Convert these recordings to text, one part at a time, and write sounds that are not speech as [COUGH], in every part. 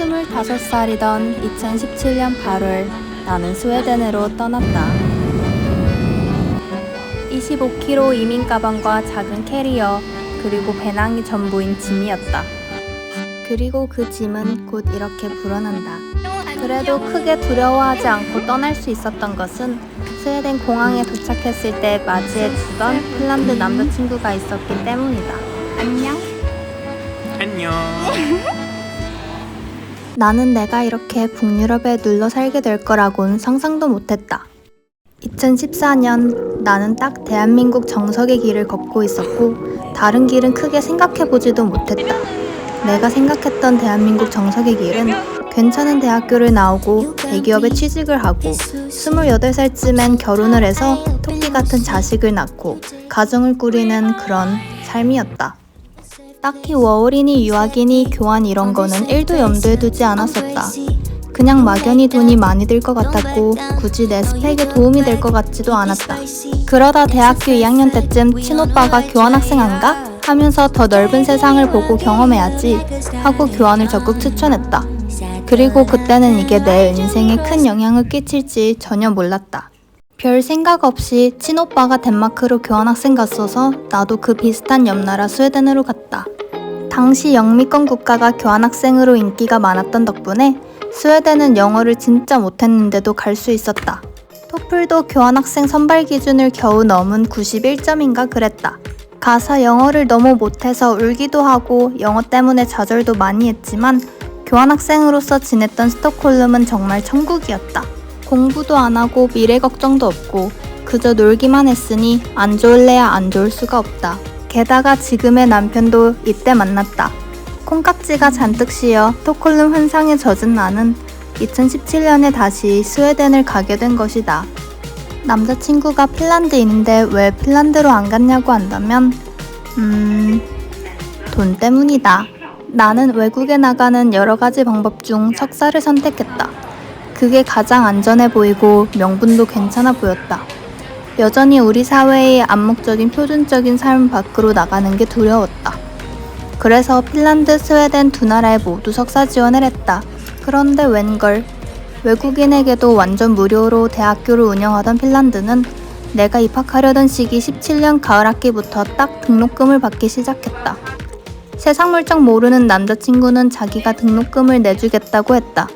25살이던 2017년 8월 나는 스웨덴으로 떠났다. 25kg 이민 가방과 작은 캐리어 그리고 배낭이 전부인 짐이었다. 그리고 그 짐은 곧 이렇게 불어난다. 그래도 크게 두려워하지 않고 떠날 수 있었던 것은 스웨덴 공항에 도착했을 때 맞이해주던 핀란드 남자친구가 있었기 때문이다. 안녕. 안녕. [LAUGHS] 나는 내가 이렇게 북유럽에 눌러 살게 될 거라곤 상상도 못했다. 2014년 나는 딱 대한민국 정석의 길을 걷고 있었고 다른 길은 크게 생각해보지도 못했다. 내가 생각했던 대한민국 정석의 길은 괜찮은 대학교를 나오고 대기업에 취직을 하고 28살쯤엔 결혼을 해서 토끼 같은 자식을 낳고 가정을 꾸리는 그런 삶이었다. 딱히 워홀이니 유학이니 교환 이런 거는 1도 염두에 두지 않았었다. 그냥 막연히 돈이 많이 들 것 같았고 굳이 내 스펙에 도움이 될 것 같지도 않았다. 그러다 대학교 2학년 때쯤 친오빠가 교환학생 안 가? 하면서 더 넓은 세상을 보고 경험해야지 하고 교환을 적극 추천했다. 그리고 그때는 이게 내 인생에 큰 영향을 끼칠지 전혀 몰랐다. 별 생각 없이 친오빠가 덴마크로 교환학생 갔어서 나도 그 비슷한 옆나라 스웨덴으로 갔다. 당시 영미권 국가가 교환학생으로 인기가 많았던 덕분에 스웨덴은 영어를 진짜 못했는데도 갈 수 있었다. 토플도 교환학생 선발 기준을 겨우 넘은 91점인가 그랬다. 가사 영어를 너무 못해서 울기도 하고 영어 때문에 좌절도 많이 했지만 교환학생으로서 지냈던 스톡홀름은 정말 천국이었다. 공부도 안 하고 미래 걱정도 없고 그저 놀기만 했으니 안 좋을래야 안 좋을 수가 없다. 게다가 지금의 남편도 이때 만났다. 콩깍지가 잔뜩 씌어 스톡홀름 환상에 젖은 나는 2017년에 다시 스웨덴을 가게 된 것이다. 남자친구가 핀란드인인데 왜 핀란드로 안 갔냐고 한다면, 음, 돈 때문이다. 나는 외국에 나가는 여러 가지 방법 중 석사를 선택했다. 그게 가장 안전해 보이고 명분도 괜찮아 보였다. 여전히 우리 사회의 암묵적인 표준적인 삶 밖으로 나가는 게 두려웠다. 그래서 핀란드, 스웨덴 두 나라에 모두 석사 지원을 했다. 그런데 웬걸 외국인에게도 완전 무료로 대학교를 운영하던 핀란드는 내가 입학하려던 시기 17년 가을 학기부터 딱 등록금을 받기 시작했다. 세상 물정 모르는 남자친구는 자기가 등록금을 내주겠다고 했다.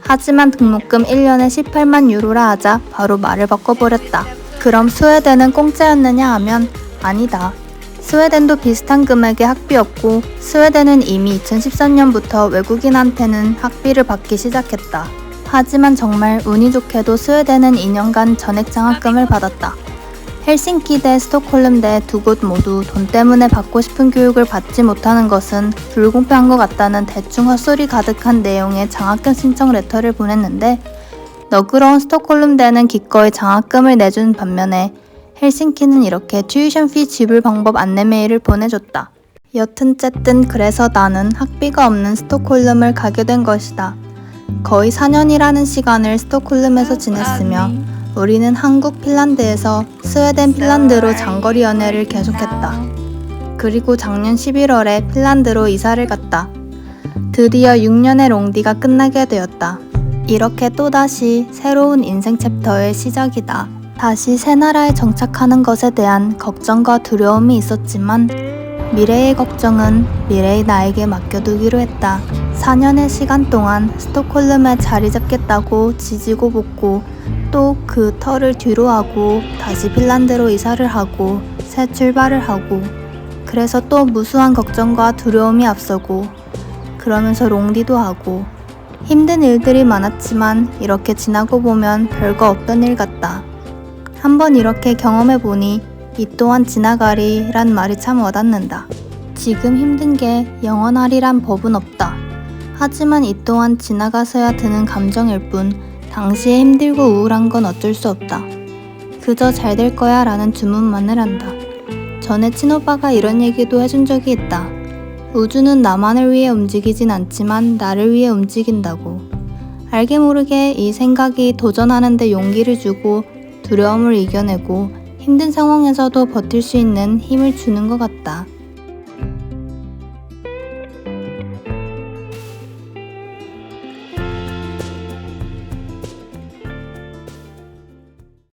하지만 등록금 1년에 18만 유로라 하자 바로 말을 바꿔버렸다. 그럼 스웨덴은 공짜였느냐 하면 아니다. 스웨덴도 비슷한 금액의 학비였고 스웨덴은 이미 2013년부터 외국인한테는 학비를 받기 시작했다. 하지만 정말 운이 좋게도 스웨덴은 2년간 전액 장학금을 받았다. 헬싱키 대 스톡홀름 대 두 곳 모두 돈 때문에 받고 싶은 교육을 받지 못하는 것은 불공평한 것 같다는 대충 헛소리 가득한 내용의 장학금 신청 레터를 보냈는데 너그러운 스톡홀름 대는 기꺼이 장학금을 내준 반면에 헬싱키는 이렇게 튜이션 피 지불 방법 안내 메일을 보내줬다. 여튼 쨌든 그래서 나는 학비가 없는 스톡홀름을 가게 된 것이다. 거의 4년이라는 시간을 스톡홀름에서 지냈으며 우리는 한국 핀란드에서 스웨덴 핀란드로 장거리 연애를 계속했다. 그리고 작년 11월에 핀란드로 이사를 갔다. 드디어 6년의 롱디가 끝나게 되었다. 이렇게 또다시 새로운 인생 챕터의 시작이다. 다시 새 나라에 정착하는 것에 대한 걱정과 두려움이 있었지만 미래의 걱정은 미래의 나에게 맡겨두기로 했다. 4년의 시간 동안 스톡홀름에 자리 잡겠다고 지지고 볶고 또 그 터를 뒤로 하고 다시 핀란드로 이사를 하고 새 출발을 하고 그래서 또 무수한 걱정과 두려움이 앞서고 그러면서 롱디도 하고 힘든 일들이 많았지만 이렇게 지나고 보면 별거 없던 일 같다. 한번 이렇게 경험해 보니 이 또한 지나가리란 말이 참 와닿는다. 지금 힘든 게 영원하리란 법은 없다. 하지만 이 또한 지나가서야 드는 감정일 뿐 당시에 힘들고 우울한 건 어쩔 수 없다. 그저 잘 될 거야 라는 주문만을 한다. 전에 친오빠가 이런 얘기도 해준 적이 있다. 우주는 나만을 위해 움직이진 않지만 나를 위해 움직인다고. 알게 모르게 이 생각이 도전하는데 용기를 주고 두려움을 이겨내고 힘든 상황에서도 버틸 수 있는 힘을 주는 것 같다.